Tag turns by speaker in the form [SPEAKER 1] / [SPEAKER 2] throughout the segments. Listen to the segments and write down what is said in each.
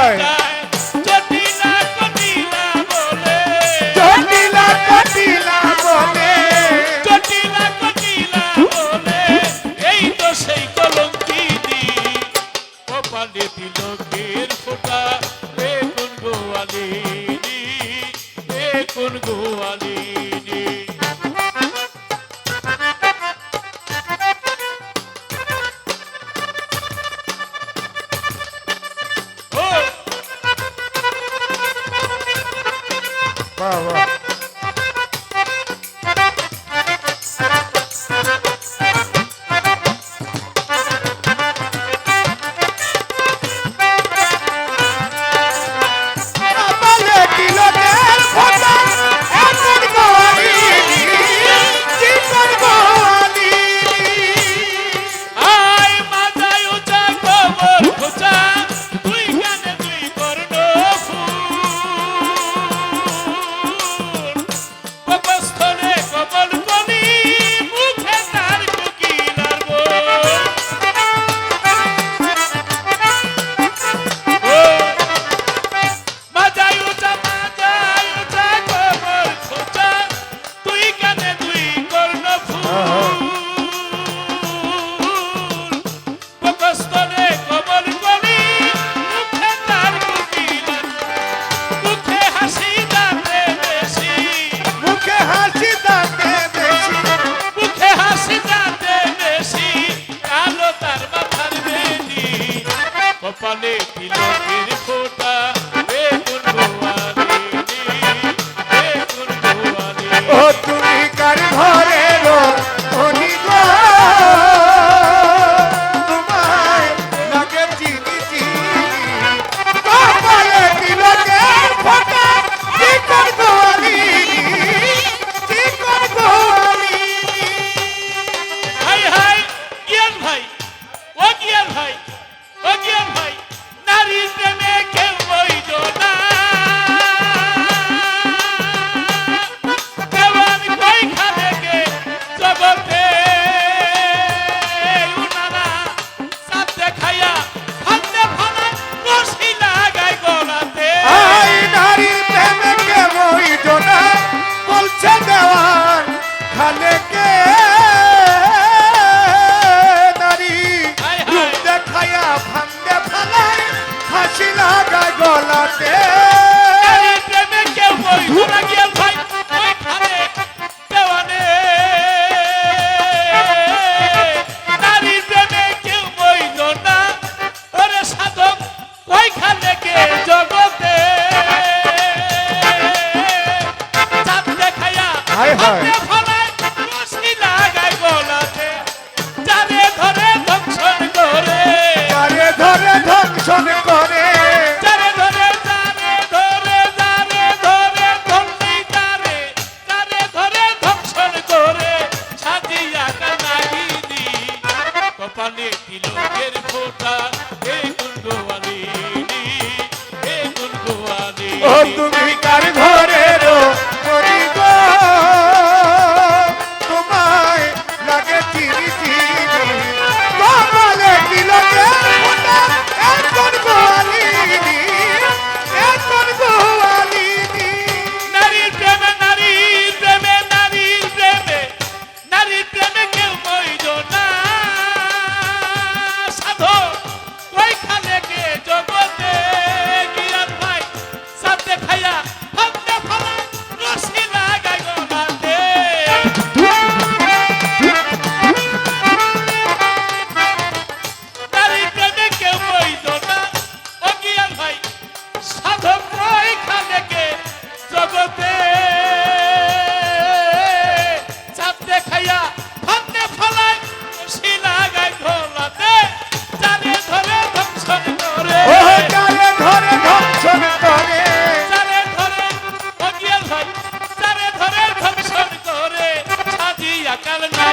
[SPEAKER 1] Lord. love them.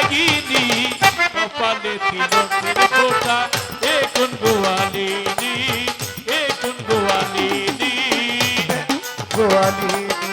[SPEAKER 1] রাগিনী কপালে তিলকের ফোঁটা এ কোন গোয়ালিনী এ কোন গোয়ালিনী?
[SPEAKER 2] গোয়ালিনী।